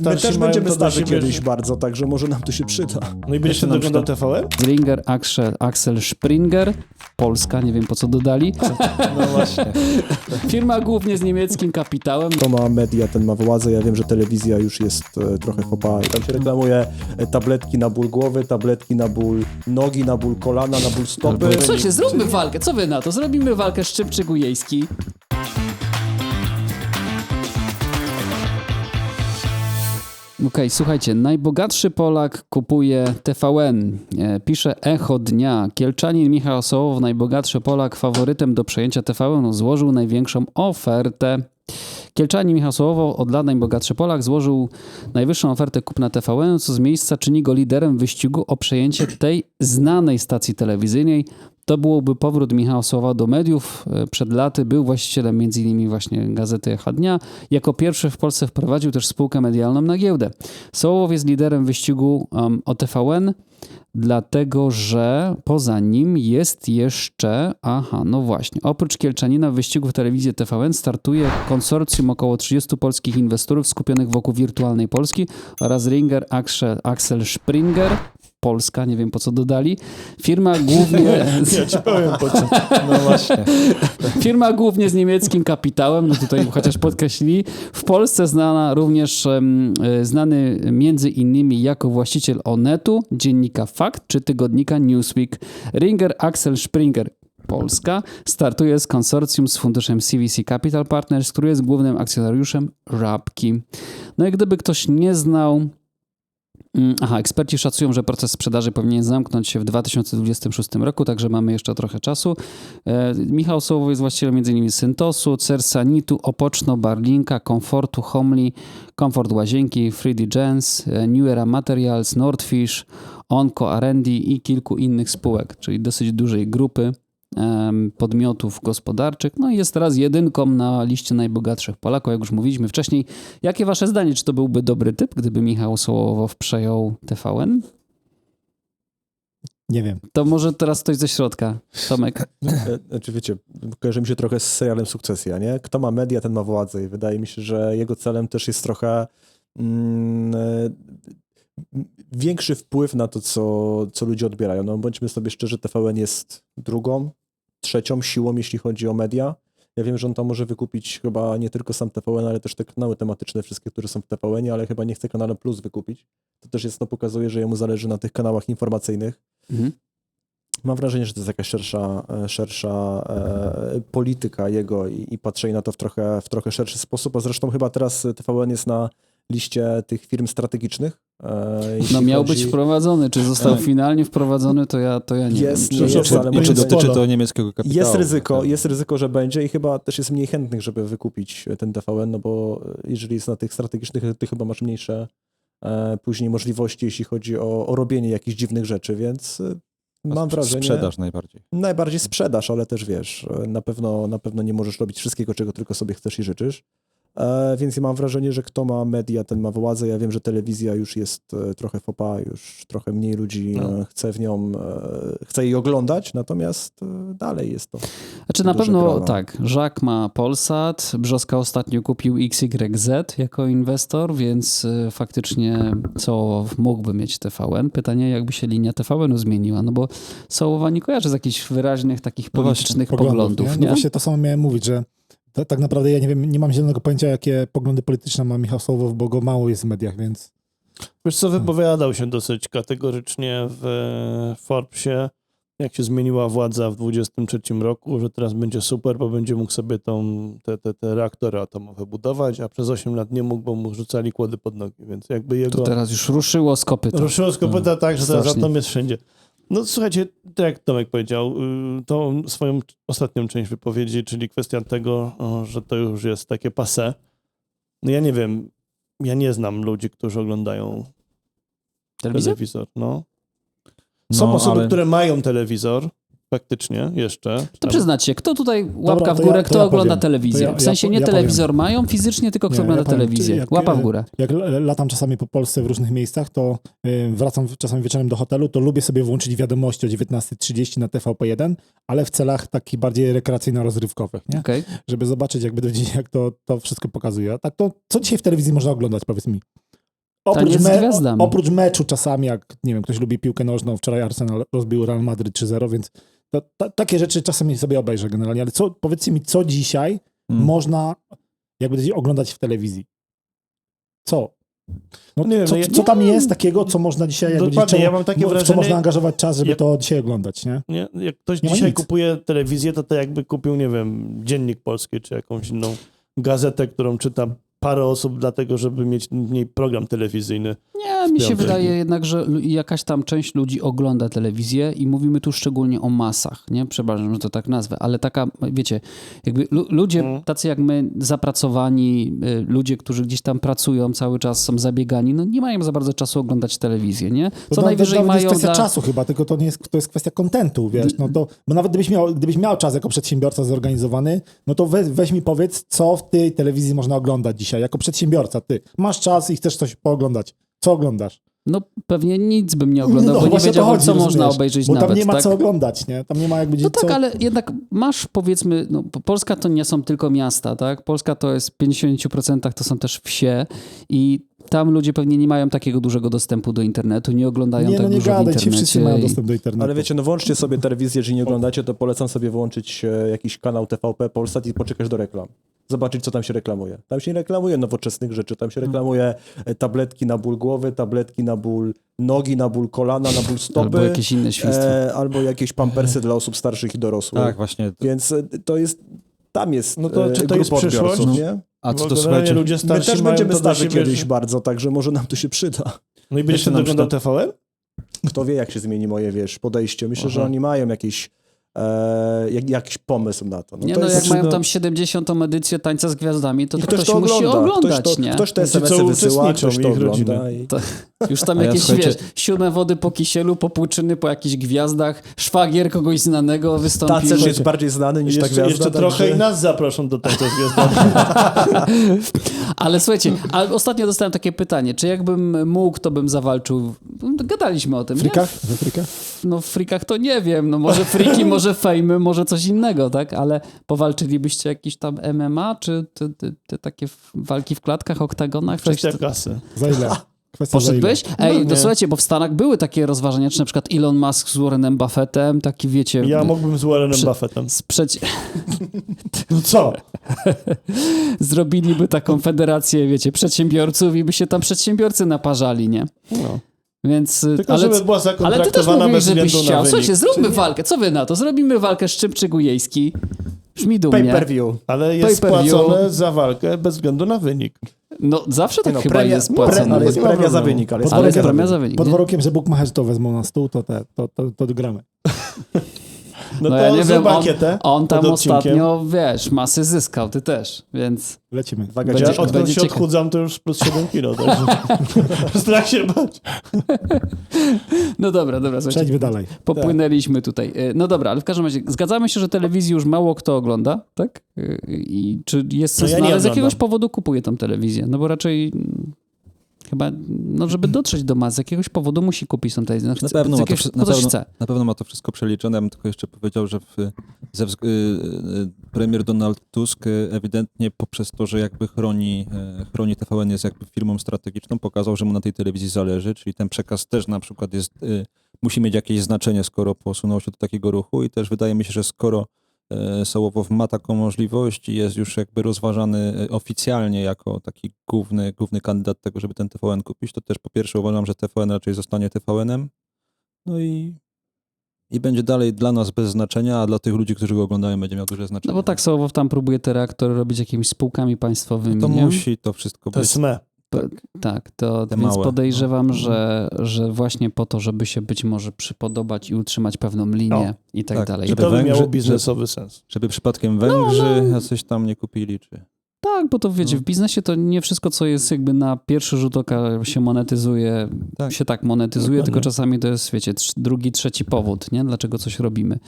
My też będziemy to starzy kiedyś bardzo, także może nam to się przyda. No i będziesz oglądał TVN? Ringer Axel, Axel Springer, Polska, nie wiem po co dodali. No właśnie. Firma głównie z niemieckim kapitałem. Kto ma media, ten ma władzę. Ja wiem, że telewizja już jest e, trochę chopa. Tam się reklamuje e, tabletki na ból głowy, tabletki na ból nogi, na ból kolana, na ból stopy. Słuchajcie, zróbmy walkę. Co wy na to? Zrobimy walkę Szczypczyk-Ujejski. Okej, słuchajcie, najbogatszy Polak kupuje TVN. E, pisze Echo Dnia. Kielczanin Michał Sołow, najbogatszy Polak, faworytem do przejęcia TVN, złożył największą ofertę. Kielczanin Michał Sołowo, od lat najbogatszy Polak, złożył najwyższą ofertę kupna TVN, co z miejsca czyni go liderem wyścigu o przejęcie tej znanej stacji telewizyjnej. To byłoby powrót Michała Sołowa do mediów. E, Przed laty był właścicielem m.in. właśnie gazety Echa Dnia. Jako pierwszy w Polsce wprowadził też spółkę medialną na giełdę. Sołow jest liderem wyścigu um, o TVN, dlatego że poza nim jest jeszcze, aha, no właśnie, oprócz Kielczanina w wyścigu w telewizji TVN startuje konsorcjum około 30 polskich inwestorów skupionych wokół wirtualnej Polski oraz Ringer Axel Springer. Polska, nie wiem po co dodali. Firma głównie. Ja ci powiem po co. No właśnie. Firma głównie z niemieckim kapitałem, no tutaj chociaż podkreślili. W Polsce znana również, e, znany między innymi jako właściciel Onetu, dziennika Fakt czy tygodnika Newsweek. Ringer Axel Springer Polska startuje z konsorcjum z funduszem CVC Capital Partners, który jest głównym akcjonariuszem Rabki. No i gdyby ktoś nie znał Aha, eksperci szacują, że proces sprzedaży powinien zamknąć się w 2026 roku, także mamy jeszcze trochę czasu. E, Michał Sołow jest właścicielem m.in. Syntosu, Cersanitu, Opoczno, Barlinka, Komfortu, Homli, Komfort Łazienki, 3D Gens, e, New Era Materials, Nordfish, Onco, Arendi i kilku innych spółek, czyli dosyć dużej grupy podmiotów gospodarczych. No i jest teraz jedynką na liście najbogatszych Polaków, jak już mówiliśmy wcześniej. Jakie wasze zdanie? Czy to byłby dobry typ, gdyby Michał Sołowow przejął TVN? Nie wiem. To może teraz ktoś ze środka. Tomek. E, Znaczy wiecie, kojarzy mi się trochę z serialem Sukcesja, nie? Kto ma media, ten ma władzę i wydaje mi się, że jego celem też jest trochę mm, e, większy wpływ na to, co, co ludzie odbierają. No bądźmy sobie szczerzy, TVN jest drugą, trzecią siłą, jeśli chodzi o media. Ja wiem, że on tam może wykupić chyba nie tylko sam TVN, ale też te kanały tematyczne, wszystkie, które są w TVN, ale chyba nie chce kanale Plus wykupić. To też jest, no pokazuje, że jemu zależy na tych kanałach informacyjnych. Mhm. Mam wrażenie, że to jest jakaś szersza, szersza e, polityka jego i, i patrzenie na to w trochę, w trochę szerszy sposób, a zresztą chyba teraz TVN jest na liście tych firm strategicznych. E, jeśli No miał chodzi- być wprowadzony. Czy został finalnie wprowadzony, to ja, to ja nie Jest, wiem. nie Czy, jest, ale czy może dotyczy to niemieckiego kapitału? Jest ryzyko, Tak. jest ryzyko, że będzie i chyba też jest mniej chętnych, żeby wykupić ten TVN, no bo jeżeli jest na tych strategicznych, ty chyba masz mniejsze e, później możliwości, jeśli chodzi o, o robienie jakichś dziwnych rzeczy, więc e, mam wrażenie... Sprzedaż najbardziej. Najbardziej sprzedaż, ale też wiesz, na pewno, na pewno nie możesz robić wszystkiego, czego tylko sobie chcesz i życzysz. E, więc ja mam wrażenie, że kto ma media, ten ma władzę. Ja wiem, że telewizja już jest e, trochę fopa, już trochę mniej ludzi No. e, chce w nią, e, chce jej oglądać, natomiast e, dalej jest to. Znaczy na pewno tak, Żak ma Polsat, Brzoska ostatnio kupił XYZ jako inwestor, więc faktycznie Sołow mógłby mieć TVN. Pytanie, jakby się linia TVN-u zmieniła, no bo Sołowa nie kojarzy z jakichś wyraźnych takich No właśnie, politycznych poglądów, nie? nie? No właśnie to samo miałem mówić, że to, tak naprawdę ja nie wiem, nie mam zielonego pojęcia, jakie poglądy polityczne ma Michał Sołowow, bo go mało jest w mediach, więc Wiesz co, wypowiadał się dosyć kategorycznie w e, Forbesie, jak się zmieniła władza w 23 roku, że teraz będzie super, bo będzie mógł sobie tą, te, te, te reaktory atomowe budować, a przez 8 lat nie mógł, bo mu rzucali kłody pod nogi, więc jakby jego... To teraz już ruszyło z kopyta. Ruszyło z kopyta tak, że teraz atom jest wszędzie. No słuchajcie, tak jak Tomek powiedział, y, tą swoją ostatnią część wypowiedzi, czyli kwestia tego, że to już jest takie passe. No ja nie wiem, ja nie znam ludzi, którzy oglądają Telewizję? telewizor. No. Są No, osoby, ale- które mają telewizor, faktycznie, jeszcze. To przyznacie, kto tutaj łapka Dobra, w górę, ja- to kto ja ogląda powiem. telewizję? Ja- w sensie nie ja telewizor mają fizycznie, tylko kto Nie, ogląda ja powiem, telewizję. jak- Łapa w górę. jak latam czasami po Polsce w różnych miejscach, to y, wracam czasami wieczorem do hotelu, to lubię sobie włączyć wiadomości o 19.30 na TVP1, ale w celach takich bardziej rekreacyjno-rozrywkowych, nie? Okej. żeby zobaczyć jakby do dziś, jak to, to wszystko pokazuje. A tak to, co dzisiaj w telewizji można oglądać, powiedz mi? oprócz, me, gwiazdami. oprócz meczu czasami, jak nie wiem, ktoś lubi piłkę nożną, wczoraj Arsenal rozbił Real Madrid 3-0, więc to, ta, takie rzeczy czasami sobie obejrzę generalnie, ale co, powiedzcie mi, co dzisiaj Mm. można jakby oglądać w telewizji? Co? No, Nie wiem, co, no ja- co tam jest takiego, co można dzisiaj, jakby Dokładnie, czemu- ja mam takie w co wrażenie- można angażować czas, żeby Ja- to dzisiaj oglądać, nie? Nie? Jak ktoś Nie dzisiaj kupuje telewizję, to to jakby kupił, nie wiem, Dziennik Polski, czy jakąś inną gazetę, którą czyta parę osób dlatego, żeby mieć w niej program telewizyjny. Nie, mi się wydaje jednak, że jakaś tam część ludzi ogląda telewizję i mówimy tu szczególnie o masach, nie? Przepraszam, że to tak nazwę, ale taka, wiecie, jakby lu- ludzie Mm. tacy jak my, zapracowani, y, ludzie, którzy gdzieś tam pracują cały czas, są zabiegani, no nie mają za bardzo czasu oglądać telewizję, nie? To Co nawet- najwyżej nawet mają jest kwestia dla... czasu chyba, tylko to nie jest, to jest kwestia kontentu, wiesz, no to, bo nawet gdybyś miał, gdybyś miał czas jako przedsiębiorca zorganizowany, no to we, weź mi powiedz, co w tej telewizji można oglądać dzisiaj, jako przedsiębiorca, ty, masz czas i chcesz coś pooglądać, co oglądasz? No pewnie nic bym nie oglądał, bo nie wiedziałbym, chodzi, co można rozumiesz? obejrzeć Bo nawet, tam nie ma tak? co oglądać, nie? Tam nie ma jakby No co... tak, ale jednak masz powiedzmy, no, po- Polska to nie są tylko miasta, tak? Polska to jest w 50% to są też wsie i tam ludzie pewnie nie mają takiego dużego dostępu do internetu, nie oglądają Nie, tak no nie dużo w gadaj, ci internecie. wszyscy mają dostęp do internetu. Ale wiecie, no włączcie sobie telewizję, jeżeli nie oglądacie, to polecam sobie włączyć e, jakiś kanał TVP Polsat i poczekać do reklam. Zobaczyć, co tam się reklamuje. Tam się nie reklamuje nowoczesnych rzeczy, tam się reklamuje e, tabletki na ból głowy, tabletki na ból nogi, na ból kolana, na ból stopy. Albo jakieś inne świństwo. e, albo jakieś pampersy dla osób starszych i dorosłych. Tak, właśnie. Więc e, to jest, tam jest No to czy to jest przyszłość? nie? A co to słuchajcie? ludzie My starsi też mają będziemy starzy kiedyś że- bardzo, także może nam to się przyda. No i będziesz wtedy oglądał TVN? Kto wie, jak się zmieni moje, wiesz, podejście. Myślę, że Aha. oni mają jakiś, e, jak, jakiś pomysł na to. No nie to no, jest, jak mają no- tam 70. edycję Tańca z Gwiazdami, to, to ktoś ktoś, to musi ogląda, oglądać, ktoś, to, nie? ktoś te co SMS-y wysyła, ktoś to ogląda. I... Już tam A jakieś, słuchajcie- wiesz, siódme wody po kisielu, popłuczyny po jakichś gwiazdach, szwagier kogoś znanego wystąpił. Tacerz jest bardziej znany niż ta Jeszcze, gwiazda. jeszcze także- trochę i nas zaproszą do tańca z gwiazdami. Ale słuchajcie, ale ostatnio dostałem takie pytanie, czy jakbym mógł, to bym zawalczył. Gadaliśmy o tym. W nie? frikach? We frikach? No w frikach to nie wiem, no może friki, może fejmy, może coś innego, tak? Ale powalczylibyście jakieś tam MMA, czy te, te, te takie walki w klatkach, oktagonach? Coś, Kwestia kasy. Za ile? Kwestia za ile? Poszedłbyś? Ej, No to nie. słuchajcie, bo w Stanach były takie rozważania, czy na przykład Elon Musk z Warrenem Buffettem, taki wiecie... Ja mógłbym z Warrenem Przy- Buffettem. Sprzeci- No co? zrobiliby taką federację, wiecie, przedsiębiorców i by się tam przedsiębiorcy naparzali, nie? No. Więc... y, Tylko ale, żeby była ale ty też zakontraktowana mówiłeś, bez żebyś względu na chciał. wynik. Słuchajcie, zróbmy walkę. Co wy na to? Zrobimy walkę Szczypczyk Ujejski. Brzmi dumnie. Pay per view. Ale jest Pay płacone za walkę bez względu na wynik. No zawsze tak no, chyba premia, jest pre, płacone. ale jest premia za wynik. Ale jest Ale jest premia za wynik. Pod warunkiem, że Bookmacherzy to wezmą na stół, to, te, to, to, to gramy. No, No to ja nie wiem, on, on tam ostatnio, wiesz, masy zyskał, ty też, więc Lecimy. Uwaga, Będzie- Ja odkąd będzie się ciekawe. odchudzam, to już plus 7 kilo. Także strach się bać. no dobra, dobra, Przejdźmy dalej. popłynęliśmy tutaj. Y, No dobra, ale w każdym razie zgadzamy się, że telewizji już mało kto ogląda, tak? Y, I czy jest No sens, ja no, nie ale z jakiegoś powodu kupuje tą telewizję, no bo raczej chyba, no żeby dotrzeć do mas, z jakiegoś powodu musi kupić tą telewizję. No, chce, Na pewno, ma to, jakiegoś, no na, pewno, chce. na pewno ma to wszystko przeliczone. Ja bym tylko jeszcze powiedział, że w, ze, y, y, premier Donald Tusk y, ewidentnie poprzez to, że jakby chroni, chroni TVN jest jakby firmą strategiczną, pokazał, że mu na tej telewizji zależy, czyli ten przekaz też na przykład jest, y, musi mieć jakieś znaczenie, skoro posunął się do takiego ruchu i też wydaje mi się, że skoro Sołowow ma taką możliwość i jest już jakby rozważany y, oficjalnie jako taki główny, główny kandydat tego, żeby ten TVN kupić, to też po pierwsze uważam, że TVN raczej zostanie TVN-em, no i, i będzie dalej dla nas bez znaczenia, a dla tych ludzi, którzy go oglądają, będzie miał duże znaczenie. No bo tak Sołowow tam próbuje te reaktory robić jakimiś spółkami państwowymi, To nie? musi to wszystko To być. jest me. Tak, to Te więc małe. podejrzewam, No. że, że właśnie po to, żeby się być może przypodobać i utrzymać pewną linię i tak, tak, dalej. żeby To by Węgrzy- miało biznesowy sens. Żeby przypadkiem Węgrzy jacyś tam nie kupili, czy... Tak, bo to wiecie, No. w biznesie to nie wszystko, co jest jakby na pierwszy rzut oka się monetyzuje, Tak. się tak monetyzuje, Dokładnie. tylko czasami to jest, wiecie, drugi, trzeci powód, nie? Dlaczego coś robimy.